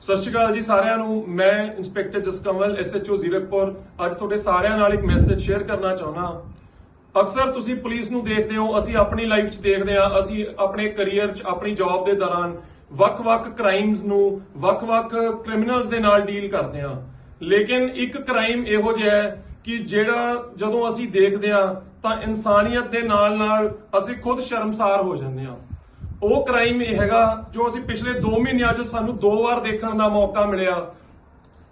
ਸਤਿ ਸ਼੍ਰੀ ਅਕਾਲ ਜੀ ਸਾਰਿਆਂ ਨੂੰ। ਮੈਂ ਇੰਸਪੈਕਟਰ ਜਸਕਮਲ ਐਸਐਚਓ ਜ਼ੀਰਕਪੁਰ। ਅੱਜ ਤੁਹਾਡੇ ਸਾਰਿਆਂ ਨਾਲ ਇੱਕ ਮੈਸੇਜ ਸ਼ੇਅਰ ਕਰਨਾ ਚਾਹੁੰਦਾ ਅਕਸਰ ਤੁਸੀਂ ਪੁਲਿਸ ਨੂੰ ਦੇਖਦੇ ਹੋ, ਅਸੀਂ ਆਪਣੀ ਲਾਈਫ 'ਚ ਦੇਖਦੇ ਹਾਂ, ਅਸੀਂ ਆਪਣੇ ਕੈਰੀਅਰ 'ਚ, ਆਪਣੀ ਜੌਬ ਦੇ ਦੌਰਾਨ ਵੱਖ-ਵੱਖ ਕ੍ਰਾਈਮਸ ਨੂੰ, ਵੱਖ-ਵੱਖ ਕ੍ਰਿਮੀਨਲਸ ਦੇ ਨਾਲ ਡੀਲ ਕਰਦੇ ਹਾਂ। ਲੇਕਿਨ ਇੱਕ ਕ੍ਰਾਈਮ ਇਹੋ ਜਿਹਾ ਹੈ ਕਿ ਜਿਹੜਾ ਜਦੋਂ ਅਸੀਂ ਦੇਖਦੇ ਹਾਂ, ਤਾਂ ਇਨਸਾਨੀਅਤ ਦੇ ਨਾਲ-ਨਾਲ ਅਸੀਂ ਖੁਦ ਸ਼ਰਮਸਾਰ ਹੋ ਜਾਂਦੇ ਹਾਂ। ਉਹ ਕ੍ਰਾਈਮ ਇਹ ਹੈਗਾ ਜੋ ਅਸੀਂ ਪਿਛਲੇ 2 ਮਹੀਨਿਆਂ 'ਚ ਸਾਨੂੰ ਦੋ ਵਾਰ ਦੇਖਣ ਦਾ ਮੌਕਾ ਮਿਲਿਆ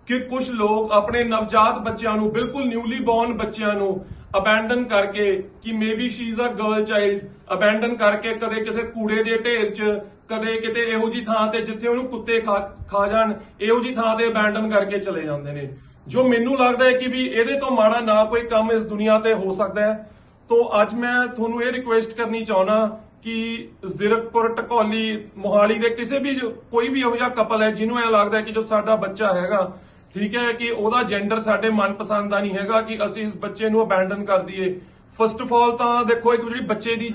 ਕਿ ਕੁਝ ਲੋਕ ਆਪਣੇ ਨਵਜਾਤ ਬੱਚਿਆਂ ਨੂੰ, ਬਿਲਕੁਲ ਨਿਊਲੀ ਬੌਰਨ ਬੱਚਿਆਂ ਨੂੰ ਅਬੈਂਡਨ ਕਰਕੇ ਕਿ maybe she is a girl child abandon ਕਰਕੇ ਕਦੇ ਕਿਸੇ ਕੂੜੇ ਦੇ ਢੇਰ 'ਚ, ਕਦੇ ਕਿਤੇ ਇਹੋ ਜੀ ਥਾਂ ਤੇ ਜਿੱਥੇ ਉਹਨੂੰ ਕੁੱਤੇ ਖਾ ਖਾ ਜਾਣ, ਇਹੋ ਜੀ ਥਾਂ ਤੇ ਅਬੈਂਡਨ ਕਰਕੇ ਚਲੇ ਜਾਂਦੇ ਨੇ। ਜੋ ਮੈਨੂੰ ਲੱਗਦਾ ਹੈ ਕਿ ਵੀ ਇਹਦੇ ਤੋਂ ਮਾੜਾ ਨਾ ਕੋਈ ਕੰਮ ਇਸ ਦੁਨੀਆ ਤੇ ਹੋ ਸਕਦਾ ਹੈ। ਤੋ ਅੱਜ ਮੈਂ ਤੁਹਾਨੂੰ ਇਹ ਰਿਕੁਐਸਟ ਕਰਨੀ ਚਾਹੁੰਦਾ ਕਿ ਜ਼ੀਰਕਪੁਰ ਟਕੌਲੀ ਮੋਹਾਲੀ ਦੇ ਕਿਸੇ ਵੀ ਕੋਈ ਵੀ ਇਹੋ ਜਿਹਾ ਕਪਲ ਹੈ, ਜਿਹਨੂੰ ਐ ਲੱਗਦਾ ਕਿ ਜੋ ਸਾਡਾ ਬੱਚਾ ਹੈਗਾ, ਠੀਕ ਹੈ ਕਿ ਉਹਦਾ ਜੈਂਡਰ ਸਾਡੇ ਮਨਪਸੰਦ ਦਾ ਨਹੀਂ ਹੈਗਾ, ਕਿ ਅਸੀਂ ਇਸ ਬੱਚੇ ਨੂੰ ਅਬੈਂਡਨ ਕਰ ਦਈਏ। ਫਸਟ ਆਫ ਆਲ ਤਾਂ ਦੇਖੋ, ਇੱਕ ਜਿਹੜੀ ਬੱਚੇ ਦੀ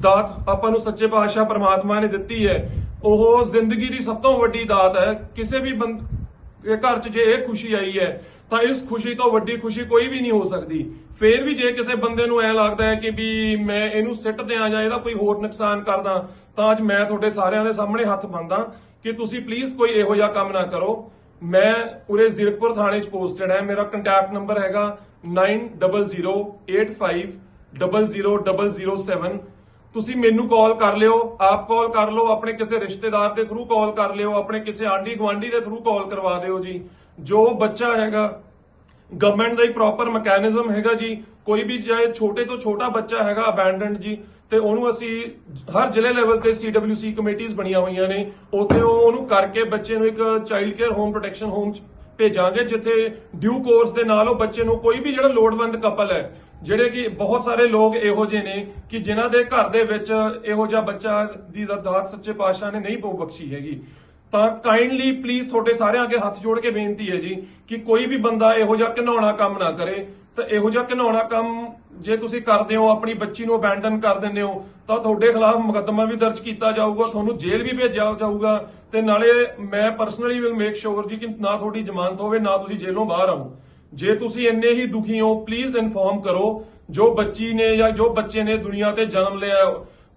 ਦਾਤ ਆਪਾਂ ਨੂੰ ਸੱਚੇ ਪਾਤਸ਼ਾਹ ਪ੍ਰਮਾਤਮਾ ਨੇ ਦਿੱਤੀ ਹੈ, ਉਹ ਜ਼ਿੰਦਗੀ ਦੀ ਸਭ ਤੋਂ ਵੱਡੀ ਦਾਤ ਹੈ। ਕਿਸੇ ਵੀ ਬੰਦੇ ਘਰ 'ਚ ਜੇ ਇਹ ਖੁਸ਼ੀ ਆਈ ਹੈ ਤਾਂ ਇਸ ਖੁਸ਼ੀ ਤੋਂ ਵੱਡੀ ਖੁਸ਼ੀ ਕੋਈ ਵੀ ਨਹੀਂ ਹੋ ਸਕਦੀ। ਫੇਰ ਵੀ ਜੇ ਕਿਸੇ ਬੰਦੇ ਨੂੰ ਐ ਲੱਗਦਾ ਹੈ ਕਿ ਵੀ ਮੈਂ ਇਹਨੂੰ ਸਿੱਟ ਦਿਆਂ ਜਾਂ ਇਹਦਾ ਕੋਈ ਹੋਰ ਨੁਕਸਾਨ ਕਰਦਾ, ਤਾਂ ਅੱਜ ਮੈਂ ਤੁਹਾਡੇ ਸਾਰਿਆਂ ਦੇ ਸਾਹਮਣੇ ਹੱਥ ਬੰਦਾ ਕਿ ਤੁਸੀਂ ਪਲੀਜ਼ ਕੋਈ ਇਹੋ ਜਿਹਾ ਕੰਮ ਨਾ ਕਰੋ। ਮੈਂ ਉਰੇ ਜ਼ੀਰਕਪੁਰ ਥਾਣੇ 'ਚ ਪੋਸਟਡ ਹੈ। ਮੇਰਾ ਕੰਟੈਕਟ ਨੰਬਰ ਹੈਗਾ 9085500007 ਤੁਸੀਂ ਮੈਨੂੰ ਕਾਲ ਕਰ ਲਿਓ, ਆਪ ਕਾਲ ਕਰ ਲਓ, ਆਪਣੇ ਕਿਸੇ ਰਿਸ਼ਤੇਦਾਰ ਦੇ ਥਰੂ ਕਾਲ ਕਰ ਲਿਓ, ਆਪਣੇ ਕਿਸੇ ਆਂਢੀ ਗੁਆਂਢੀ ਦੇ ਥਰੂ ਕਾਲ ਕਰਵਾ ਦਿਓ ਜੀ। ਜੋ ਬੱਚਾ ਹੈਗਾ ਗਵਰਨਮੈਂਟ ਦਾ ਇੱਕ ਪ੍ਰੋਪਰ ਮੈਕੈਨਿਜ਼ਮ ਹੈਗਾ ਜੀ। ਕੋਈ ਵੀ ਚਾਹੇ ਛੋਟੇ ਤੋਂ ਛੋਟਾ ਬੱਚਾ ਹੈਗਾ ਅਬੈਂਡਨਡ ਜੀ, ਤੇ ਉਹਨੂੰ ਅਸੀਂ ਹਰ ਜ਼ਿਲ੍ਹੇ ਲੈਵਲ ਤੇ ਸੀਡਬਲਯੂਸੀ ਕਮੇਟੀਆਂ ਬਣੀਆਂ ਹੋਈਆਂ ਨੇ। ਉੱਥੇ ਉਹ ਉਹਨੂੰ ਕਰਕੇ ਬੱਚੇ ਨੂੰ ਇੱਕ child care home protection home ਚ ਭੇਜਾਂਗੇ, ਜਿੱਥੇ ਡਿਊ ਕੋਰਸ ਦੇ ਨਾਲ ਉਹ ਬੱਚੇ ਨੂੰ ਕੋਈ ਵੀ ਜਿਹੜਾ ਲੋੜਵੰਦ ਕਪਲ ਹੈ ਜਿਹੜੇ ਕਿ ਬਹੁਤ ਸਾਰੇ ਲੋਕ ਇਹੋ ਜਿਹੇ ਨੇ ਕਿ ਜਿਨ੍ਹਾਂ ਦੇ ਘਰ ਦੇ ਵਿੱਚ ਇਹੋ ਜਿਹਾ ਬੱਚਾ ਦੀ ਦਾਤ ਸੱਚੇ ਪਾਤਸ਼ਾਹ ਨੇ ਨਹੀਂ ਪਉ ਬਖਸ਼ੀ ਹੈਗੀ। ਤਾਂ ਕਾਈਂਡਲੀ ਪਲੀਜ਼ ਤੁਹਾਡੇ ਸਾਰਿਆਂ ਅੱਗੇ ਹੱਥ ਜੋੜ ਕੇ ਬੇਨਤੀ ਹੈ ਜੀ ਕਿ ਕੋਈ ਵੀ ਬੰਦਾ ਇਹੋ ਜਿਹਾ ਘਿਨਾਉਣਾ ਕੰਮ ਨਾ ਕਰੇ। ਤਾਂ ਇਹੋ ਜਿਹਾ ਘਿਨਾਉਣਾ ਕੰਮ ਜੇ ਤੁਸੀਂ ਕਰਦੇ ਹੋ, ਆਪਣੀ ਬੱਚੀ ਨੂੰ ਅਬੈਂਡਨ ਕਰ ਦਿੰਦੇ ਹੋ, ਤਾਂ ਤੁਹਾਡੇ ਖਿਲਾਫ ਮੁਕੱਦਮਾ ਵੀ ਦਰਜ ਕੀਤਾ ਜਾਊਗਾ, ਤੁਹਾਨੂੰ ਜੇਲ੍ਹ ਵੀ ਭੇਜਿਆ ਜਾਊਗਾ ਤੇ ਨਾਲੇ ਮੈਂ ਪਰਸਨਲੀ ਵਿਲ ਮੇਕ ਸ਼ੋਰ ਜੀ ਕਿ ਨਾ ਤੁਹਾਡੀ ਜ਼ਮਾਨਤ ਹੋਵੇ, ਨਾ ਤੁਸੀਂ ਜੇਲ੍ਹੋਂ ਬਾਹਰ ਆਓ। ਜੇ ਤੁਸੀਂ ਇੰਨੇ ਹੀ ਦੁਖੀ ਹੋ ਪਲੀਜ਼ ਇਨਫੋਰਮ ਕਰੋ, ਜੋ ਬੱਚੀ ਨੇ ਜਾਂ ਜੋ ਬੱਚੇ ਨੇ ਦੁਨੀਆ ਤੇ ਜਨਮ ਲਿਆ,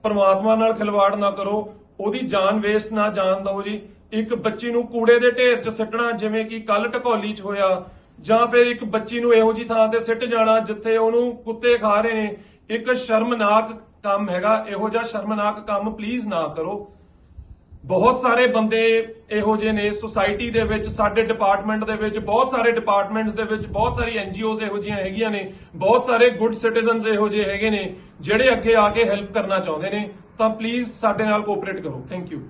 ਪਰਮਾਤਮਾ ਨਾਲ ਖਿਲਵਾੜ ਨਾ ਕਰੋ, ਉਹਦੀ ਜਾਨ ਵੇਸਟ ਨਾ ਜਾਣ ਦਿਓ ਜੀ। ਇੱਕ ਬੱਚੀ ਨੂੰ ਕੂੜੇ ਦੇ ਢੇਰ 'ਚ ਸਿੱਟਣਾ, ਜਿਵੇਂ ਕਿ ਕੱਲ ਢਕੌਲੀ 'ਚ ਹੋਇਆ, ਜਾਂ ਫਿਰ ਇੱਕ ਬੱਚੀ ਨੂੰ ਇਹੋ ਜੀ ਥਾਂ ਤੇ ਸਿੱਟ ਜਾਣਾ, ਜਿੱਥੇ ਉਹਨੂੰ ਕੁੱਤੇ ਖਾ ਰਹੇ ਨੇ, ਇੱਕ ਸ਼ਰਮਨਾਕ ਕੰਮ ਹੈਗਾ, ਇਹੋ ਜਿਹਾ ਸ਼ਰਮਨਾਕ ਕੰਮ ਪਲੀਜ਼ ਨਾ ਕਰੋ। ਬਹੁਤ ਸਾਰੇ ਬੰਦੇ ਇਹੋ ਜਿਹੇ ਨੇ ਸੁਸਾਇਟੀ ਦੇ ਵਿੱਚ, ਸਾਡੇ ਡਿਪਾਰਟਮੈਂਟ ਦੇ ਵਿੱਚ, ਬਹੁਤ ਸਾਰੇ ਡਿਪਾਰਟਮੈਂਟਸ ਦੇ ਵਿੱਚ, ਬਹੁਤ ਸਾਰੀ ਐਨਜੀਓਜ਼ ਇਹੋ ਜਿਹੀਆਂ ਹੈਗੀਆਂ ਨੇ, ਬਹੁਤ ਸਾਰੇ ਗੁੱਡ ਸਿਟੀਜ਼ਨਸ ਇਹੋ ਜਿਹੇ ਹੈਗੇ ਨੇ, ਜਿਹੜੇ ਅੱਗੇ ਆ ਕੇ ਹੈਲਪ ਕਰਨਾ ਚਾਹੁੰਦੇ ਨੇ, ਤਾਂ ਪਲੀਜ਼ ਸਾਡੇ ਨਾਲ ਕੋਆਪਰੇਟ ਕਰੋ। Thank you